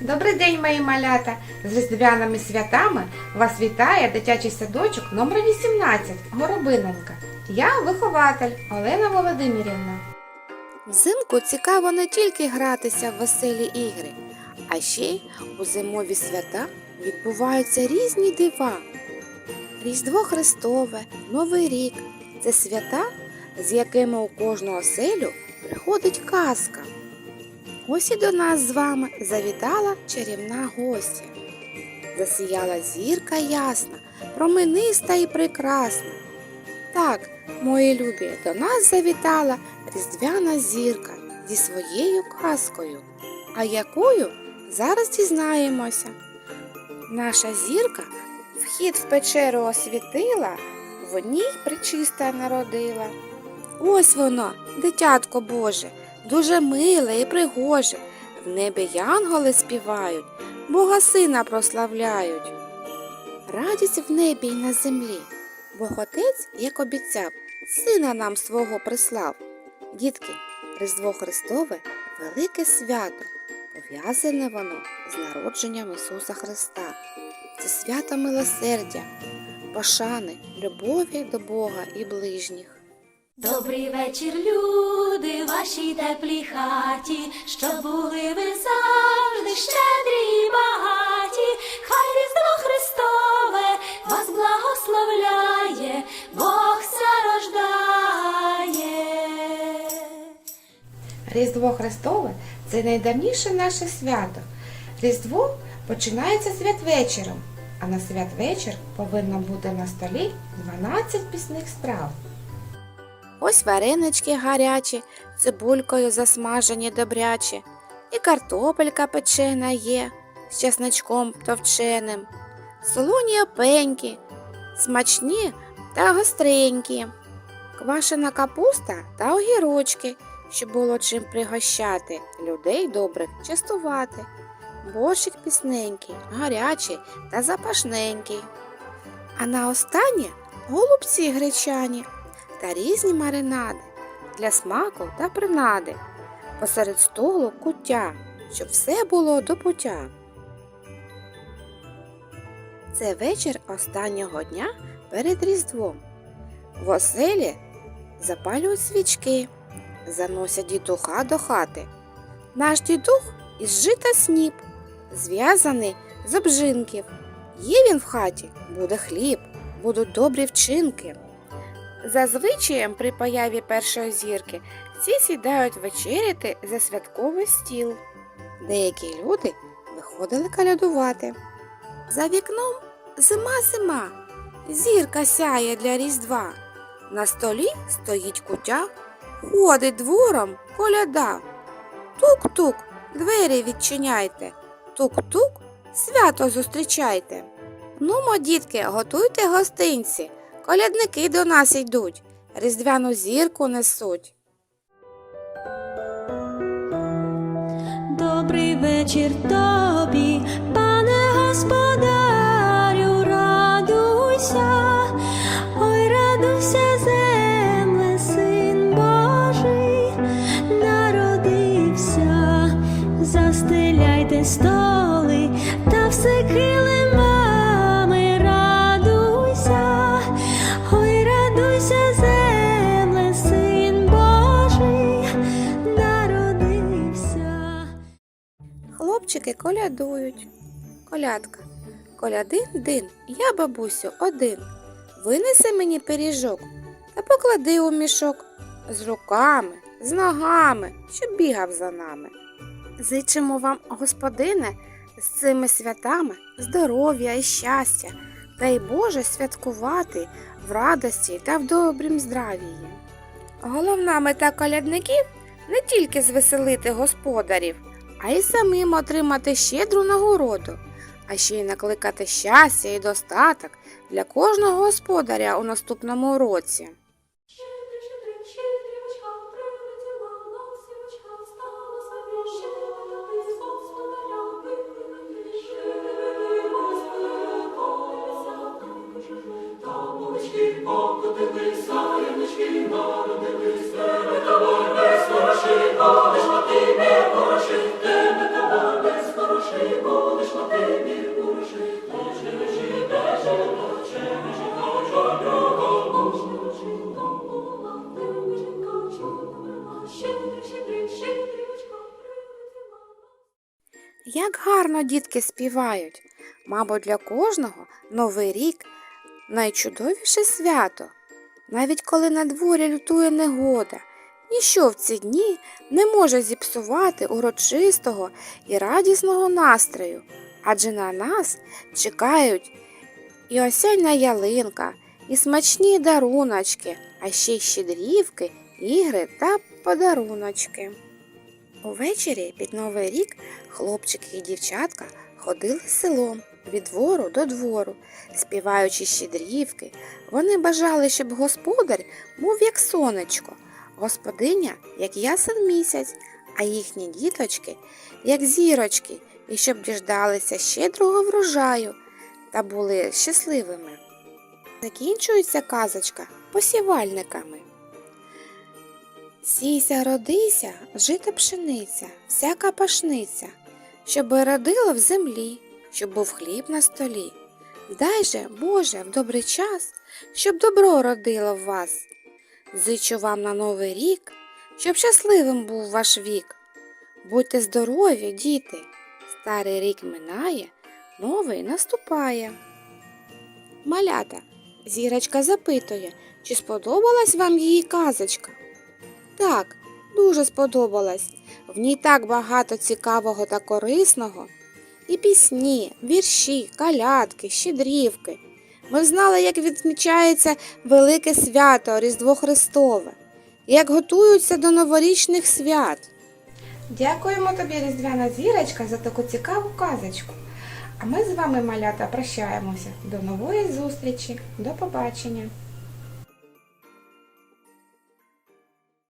Добрий день, мої малята! З різдвяними святами вас вітає дитячий садочок номер 18 Горобиненька. Я вихователь Олена Володимирівна. Взимку цікаво не тільки гратися в веселі ігри, а ще й у зимові свята відбуваються різні дива. Різдво Христове, Новий рік це свята, з якими у кожну оселю приходить казка. Ось і до нас з вами завітала чарівна гостя. Засіяла зірка ясна, промениста і прекрасна. Так, мої любі, до нас завітала різдвяна зірка зі своєю казкою. А якою зараз дізнаємося. Наша зірка вхід в печеру освітила, в ній причиста народила. Ось воно, дитятко Боже, дуже миле і пригоже. В небі янголи співають, Бога сина прославляють. Радість в небі й на землі. Бог Отець, як обіцяв, сина нам свого прислав. Дітки, Різдво Христове велике свято, пов'язане воно з народженням Ісуса Христа. Це свято милосердя, пошани, любові до Бога і ближніх. Добрий вечір, люди, вашій теплій хаті, щоб були ви завжди щедрі і багаті. Хай Різдво Христове вас благословляє, Бог ся рождає. Різдво Христове це найдавніше наше свято. Різдво починається святвечором, а на святвечір повинно бути на столі 12 пісних страв. Ось варенички гарячі, цибулькою засмажені добрячі, і картопелька печена є з чесничком товченим, солоні опеньки, смачні та гостренькі, квашена капуста та огірочки, щоб було чим пригощати, людей добрих частувати, борщик пісненький, гарячий та запашненький. А на останнє голубці гречані та різні маринади для смаку та принади. Посеред столу куття, щоб все було до пуття. Це вечір останнього дня перед Різдвом. В оселі запалюють свічки, заносять дідуха до хати. Наш дідух із жита сніп, зв'язаний з обжинків. Є він в хаті, буде хліб, будуть добрі вчинки. Зазвичаєм при появі першої зірки всі сідають вечеряти за святковий стіл. Деякі люди виходили калядувати. За вікном зима-зима, зірка сяє для Різдва. На столі стоїть кутя, ходить двором коляда. Тук-тук, двері відчиняйте, тук-тук, свято зустрічайте. Нумо, дітки, готуйте гостинці. Колядники до нас йдуть, різдвяну зірку несуть. Добрий вечір тобі, пане господарю, Хлопчики колядують. Колядка. Колядин дин, я, бабусю, один. Винеси мені пиріжок та поклади у мішок з руками, з ногами, щоб бігав за нами. Зичимо вам, господине, з цими святами здоров'я і щастя, дай Боже святкувати в радості та в добрім здравії. Головна мета колядників не тільки звеселити господарів, а й самим отримати щедру нагороду, а ще й накликати щастя і достаток для кожного господаря у наступному році. Як гарно дітки співають. Мабуть, для кожного Новий рік найчудовіше свято. Навіть коли на дворі лютує негода, ніщо в ці дні не може зіпсувати урочистого і радісного настрою, адже на нас чекають і осяйна ялинка, і смачні даруночки, а ще й щедрівки, ігри та подаруночки. Увечері під Новий рік хлопчики і дівчатка ходили селом від двору до двору, співаючи щедрівки. Вони бажали, щоб господар був як сонечко, господиня як ясен місяць, а їхні діточки як зірочки, і щоб діждалися щедрого врожаю та були щасливими. Закінчується казочка посівальниками. Сійся, родися, жита пшениця, всяка пашниця, щоби родила в землі, щоб був хліб на столі. Дай же, Боже, в добрий час, щоб добро родило в вас. Зичу вам на новий рік, щоб щасливим був ваш вік. Будьте здорові, діти, старий рік минає, новий наступає. Малята, зірочка запитує, чи сподобалась вам її казочка? Так, дуже сподобалась. В ній так багато цікавого та корисного. І пісні, вірші, калядки, щедрівки. Ми знали, як відмічається велике свято Різдво Христове, як готуються до новорічних свят. Дякуємо тобі, Різдвяна зірочка, за таку цікаву казочку. А ми з вами, малята, прощаємося. До нової зустрічі. До побачення.